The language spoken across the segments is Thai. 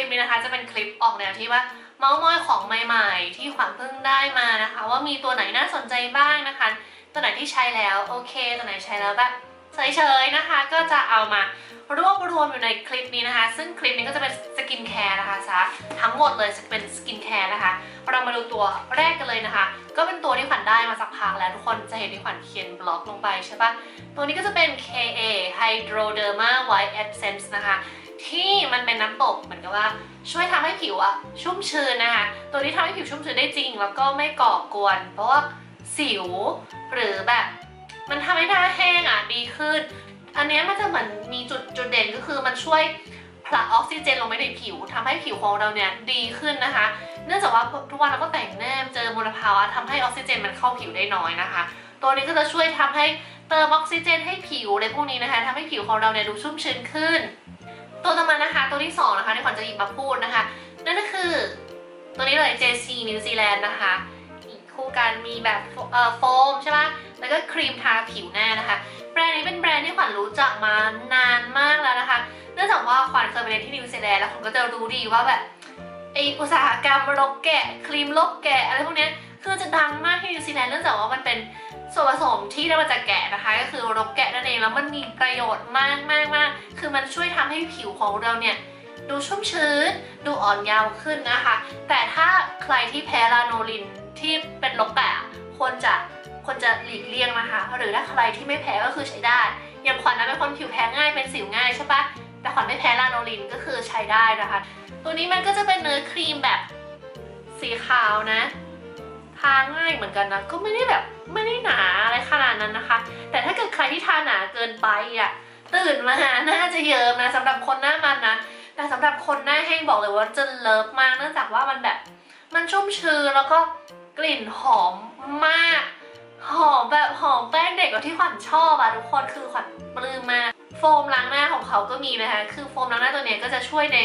ลิปนี้นะคะ จะเป็นคลิปออกแนวที่ว่าเมาส์มอยของใหม่ ๆ ที่ขวัญเพิ่งได้มานะคะ ว่ามีตัวไหนน่าสนใจบ้างนะคะ ตัวไหนที่ใช้แล้วโอเค ตัวไหนใช้แล้วแบบเฉยๆนะคะ ก็จะเอามารวบรวมอยู่ในคลิปนี้นะคะ ซึ่งคลิปนี้ก็จะเป็นสกินแคร์นะคะซะทั้งหมดเลยจะเป็นสกินแคร์นะคะ เรามาดูตัวแรกกันเลยนะคะ ก็เป็นตัวที่ขวัญได้มาสักพักแล้วทุกคนจะเห็นที่ขวัญเขียนบล็อกลงไปใช่ปะตัวนี้ก็จะเป็น KA Hydroderma White Essence นะคะ ที่มันเป็นน้ำตกเหมือนกับว่าช่วยทำให้ผิวอะชุ่มชื้นนะคะ ตัวนี้ทำให้ผิวชุ่มชื้นได้จริง แล้วก็ไม่ก่อกวน เพราะว่าสิวหรือแบบ มันทำให้หน้าแห้งอะดีขึ้น อันนี้มันจะเหมือนมีจุดจุดเด่นก็คือมันช่วยผลักออกซิเจนลงไปในผิวทำให้ผิวของเราเนี่ยดีขึ้นนะคะ เนื่องจากว่าทุกวันเราก็แต่งหน้าเจอมลภาวะทำให้ออกซิเจนมันเข้าผิวได้น้อยนะคะ ตัวนี้ก็จะช่วยทำให้เติมออกซิเจนให้ผิวอะไรพวกนี้นะคะทำให้ผิวของเราเนี่ยดูชุ่มชื้นขึ้น ที่สองนะคะที่ขวัญจะหยิบมาพูดนะคะ นั่นก็คือตัวนี้เลย JC นิวซีแลนด์นะคะอีกคู่กันมีแบบโฟมใช่ปะแล้วก็ครีมทาผิวหน้านะคะ แบรนด์นี้เป็นแบรนด์ที่ขวัญรู้จักมานานมากแล้วนะคะ เนื่องจากว่าขวัญเคยไปเรียนที่นิวซีแลนด์แล้วขวัญก็จะรู้ดีว่าแบบไออุตสาหกรรมลกแกะครีมลกแกะอะไรพวกนี้คือจะดังมากที่นิวซีแลนด์เนื่องจากว่ามันเป็นส่วนผสมที่ได้มาจากแกะนะคะ ก็คือรกแกะนั่นเองแล้วมันมีประโยชน์มากมากมากคือมันช่วยทำให้ผิวของเราเนี่ย ดูชุ่มชื้น ดูอ่อนเยาว์ขึ้นนะคะ แต่ถ้าใครที่แพ้ลาโนลินที่เป็นลกแกะควรจะควรจะหลีกเลี่ยงนะคะ หรือถ้าใครที่ไม่แพ้ก็คือใช้ได้อย่างขวัญนะเป็นคนผิวแพ้ง่ายเป็นสิวง่ายใช่ปะแต่ขวัญไม่แพ้ลาโนลินก็คือใช้ได้นะคะ ตัวนี้มันก็จะเป็นเนื้อครีมแบบสีขาวนะทาง่ายเหมือนกันนะ ก็ไม่ได้แบบไม่ได้หนาอะไรขนาดนั้นนะคะ แต่ถ้าเกิดใครที่ทาหนาเกินไปอะตื่นมาหน้าจะเยิ้มนะสำหรับคนหน้ามันนะ แต่สำหรับคนหน้าแห้งบอกเลยว่าจะเลิฟมากเนื่องจากว่ามันแบบมันชุ่มชื้นแล้วก็กลิ่นหอมมาก หอมแบบหอมแป้งเด็กแบบที่ขวัญชอบอะทุกคนคือขวัญปลื้มมากโฟมล้างหน้าของเขาก็มีนะคะ คือโฟมล้างหน้าตัวนี้ก็จะช่วยใน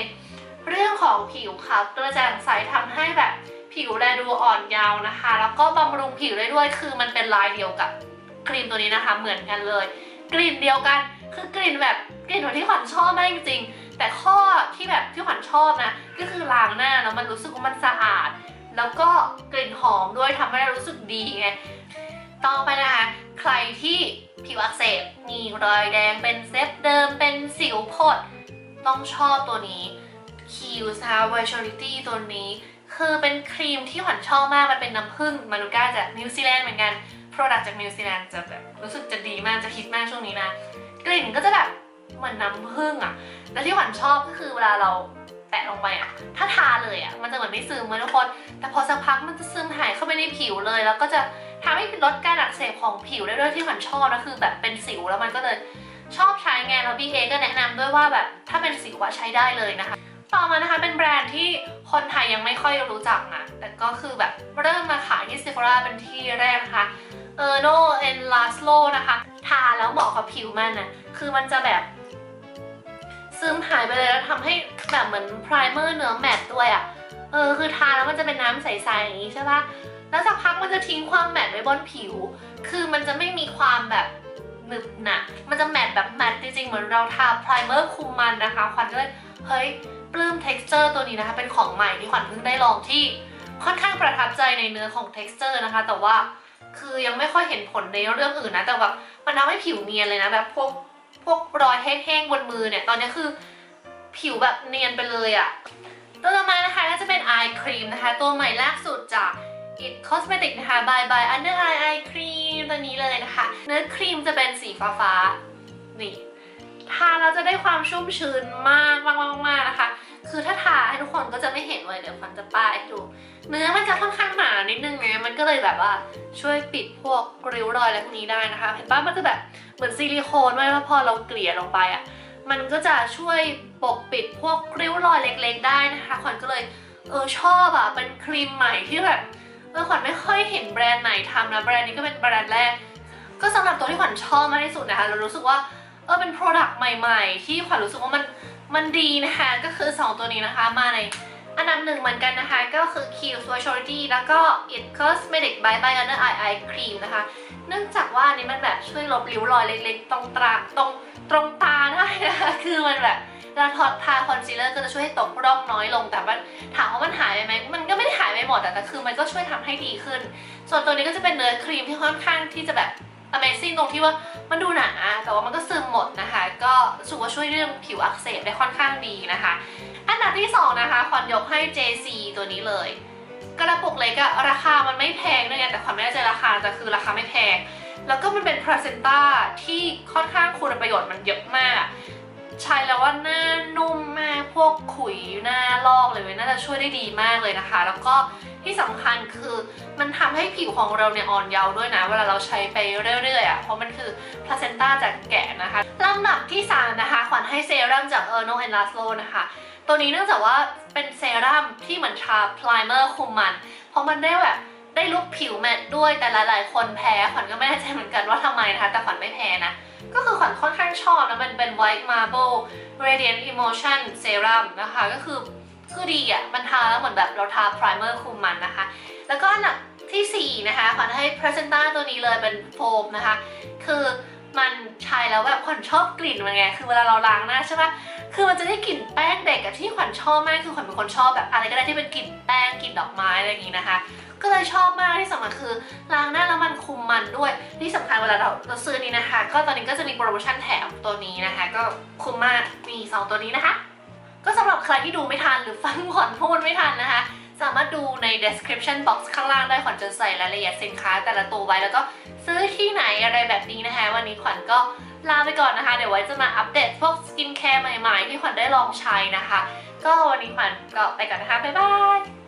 เรื่องของผิวขาวกระจ่างใสทำให้แบบผิวแลดูอ่อนเยาว์นะคะ แล้วก็บำรุงผิวได้ด้วยคือมันเป็นลายเดียวกับครีมตัวนี้นะคะ เหมือนกันเลย กลิ่นเดียวกันคือกลิ่นแบบกลิ่นของที่ขวัญชอบมากจริงๆ แต่ข้อที่แบบที่ขวัญชอบนะ ก็คือล้างหน้าแล้วมันรู้สึกว่ามันสะอาด แล้วก็กลิ่นหอมด้วยทำให้เรารู้สึกดีไงต่อไปนะคะ ใครที่ผิวอักเสบมีรอยแดงเป็นเซฟเดิมเป็นสิวพดต้องชอบตัวนี้ Q นะคะ Vitality ตัวนี้ คือเป็นครีมที่ขวัญชอบมาก มันเป็นน้ำผึ้งมานูก้าจากนิวซีแลนด์เหมือนกัน Product จากนิวซีแลนด์จะแบบรู้สึกจะดีมากจะฮิตมากช่วงนี้นะ กลิ่นก็จะแบบ เหมือนน้ำผึ้งอะแล้วที่ขวัญชอบก็คือเวลาเราแตะลงไปอะถ้าทาเลยอะมันจะเหมือนไม่ซึมเลยทุกคน แต่พอสักพักมันจะซึมหายเข้าไปในผิวเลย แล้วก็จะทำให้ลดการอักเสบของผิวได้ด้วยที่ขวัญชอบนะคือแบบเป็นสิวแล้วมันก็เลยชอบใช้ไงแล้วพี่เอก็แนะนำด้วยว่าแบบถ้าเป็นสิวอะใช้ได้เลยนะคะ ต่อมานะคะเป็นแบรนด์ที่คนไทยยังไม่ค่อยรู้จักนะแต่ก็คือแบบเริ่มมาขายที่ Sephora เป็นที่แรกนะคะเออโนเอ็นลาสโลนะคะ ทาแล้วเหมาะกับผิวมันนะคือมันจะแบบ ซึมหายไปเลยแล้วทำให้แบบเหมือนพรายเมอร์เนื้อแมตต์ด้วยอะ่ะ เออคือทาแล้วมันจะเป็นน้ำใสๆอย่างนี้ใช่ปะแล้วสักพักมันจะทิ้งความแมตต์ไว้บนผิว คือมันจะไม่มีความแบบหนึบหนะมันจะแมตต์แบบแมตต์จริงๆเหมือนเราทาพรายเมอร์คุมมันนะคะขวัญก็เลยเฮ้ยปลื้ม texture ตัวนี้นะคะเป็นของใหม่ที่ขวัญเพิ่งได้ลองที่ค่อนข้างประทับใจในเนื้อของ texture นะคะ แต่ว่าคือยังไม่ค่อยเห็นผลในเรื่องอื่นนะ แต่แบบมันทำให้ผิวเนียนเลยนะแบบพวก พวกรอยแห้งๆบนมือเนี่ย ตอนนี้คือผิวแบบเนียนไปเลยอะตัวต่อมานะคะก็จะเป็นอายครีมนะคะ ตัวใหม่ล่าสุดจาก It Cosmetic นะคะ Bye Bye Under Eye Eye Cream ตัวนี้เลยนะคะ เนื้อครีมจะเป็นสีฟ้าๆนี่ ทาแล้วจะได้ความชุ่มชื้นมากมากมากนะคะ คือถ้าทาให้ทุกคนก็จะไม่เห็นเลยเดี๋ยวฟันจะป้ายให้ดู เนื้อมันจะค่อนข้างหนานิดนึงไงมันก็เลยแบบว่าช่วยปิดพวกริ้วรอยอะไรพวกนี้ได้นะคะ เห็นป่ะมันจะแบบเหมือนซิลิโคนไว้แล้วพอเราเกลี่ยลงไปอะมันก็จะช่วยปกปิดพวกริ้วรอยเล็ก ๆ ได้นะคะขวัญก็เลยเออชอบอะเป็นครีมใหม่ที่แบบเออขวัญไม่ค่อยเห็นแบรนด์ไหนทำนะแบรนด์นี้ก็เป็นแบรนด์แรก ก็สำหรับตัวที่ขวัญชอบมากที่สุดนะคะเรารู้สึกว่า เออเป็น Product ใหม่ๆ ที่ขวัญรู้สึกว่ามันมันดีนะคะ ก็คือ 2 ตัวนี้นะคะมาในอันดับหนึ่งเหมือนกันนะคะ ก็คือ Q Specialty แล้วก็ It Cosmetic by by Under Eye Eye Cream นะคะ เนื่องจากว่าอันนี้มันแบบช่วยลบริ้วรอยเล็กๆ ตรงตาตรงตรงตาได้นะคะ คือมันแบบเวลาทอทาคอนซีลเลอร์ก็จะช่วยให้ตกร่องน้อยลง แต่ว่าถามว่ามันหายไปไหมมันก็ไม่ได้หายไปหมดแต่แต่คือมันก็ช่วยทำให้ดีขึ้น ส่วนตัวนี้ก็จะเป็นเนื้อครีมที่ค่อนข้างที่จะแบบ Amazing ตรงที่ว่ามันดูหนาแต่ว่ามันก็ซึม ว่าช่วยเรื่องผิวอักเสบได้ค่อนข้างดีนะคะ อันดับที่สองนะคะขวัญยกให้ JC ตัวนี้เลย กระปุกเล็กอะราคามันไม่แพงด้วยไงแต่ขวัญไม่แน่ใจราคาแต่คือราคาไม่แพง แล้วก็มันเป็นพรีเซนต้าที่ค่อนข้างคุณประโยชน์มันเยอะมาก ใช้แล้วว่าหน้านุ่มมากพวกขุยหน้าลอกเลยน่าจะช่วยได้ดีมากเลยนะคะ แล้วก็ที่สำคัญคือมันทำให้ผิวของเราเนี่ยอ่อนเยาว์ด้วยนะ เวลาเราใช้ไปเรื่อยๆอะเพราะมันคือพลาเซนต้าจากแกะนะคะลำดับที่3นะคะขวัญให้เซรั่มจาก e r n o and Laszlo นะคะ ตัวนี้เนื่องจากว่าเป็นเซรั่มที่เหมือนทาพลายเมอร์คุมมัน เพราะมันได้แบบได้ลุกผิวแมตด้วยแต่หลายๆ คนแพ้ขวัญก็ไม่แน่ใจเหมือนกันว่าทำไมนะคะแต่ขวัญไม่แพ้นะ ก็คือขวัญค่อนข้างชอบนะมันเป็น white marble radiant emotion serum นะคะ ก็คือคือดีอะมันทาแล้วเหมือนแบบเราทาพรีเมอร์คุมมันนะคะ แล้วก็อันดับทีสี่ 4 นะคะขวัญให้ Presenta ตัวนี้เลยเป็นโฟมนะคะ คือ มันใช้แล้วแบบขวัญชอบกลิ่นมันไง คือเวลาเราล้างหน้าใช่ปะคือมันจะได้กลิ่นแป้งเด็กอะที่ขวัญชอบมากคือขวัญเป็นคนชอบแบบอะไรก็ได้ที่เป็นกลิ่นแป้งกลิ่นดอกไม้อะไรอย่างงี้นะคะ ก็เลยชอบมากที่สำคัญคือล้างหน้าแล้วมันคุมมันด้วยที่สำคัญเวลาเราเราซื้อนี้นะคะ ก็ตอนนี้ก็จะมีโปรโมชั่นแถมตัวนี้นะคะ ก็คุมมากมีสองตัวนี้นะคะ ก็สำหรับใครที่ดูไม่ทันหรือฟังขวัญพูดไม่ทันนะคะ สามารถดูใน description box ข้างล่างได้ขวัญจะใส่รายละเอียดสินค้าแต่ละตัวไว้แล้วก็ซื้อที่ไหนอะไรแบบนี้นะคะ วันนี้ขวัญก็ลาไปก่อนนะคะ เดี๋ยวไว้จะมาอัปเดตพวกสกินแคร์ใหม่ๆ ที่ขวัญได้ลองใช้นะคะ ก็วันนี้ขวัญก็ไปก่อนนะคะ บ๊ายบาย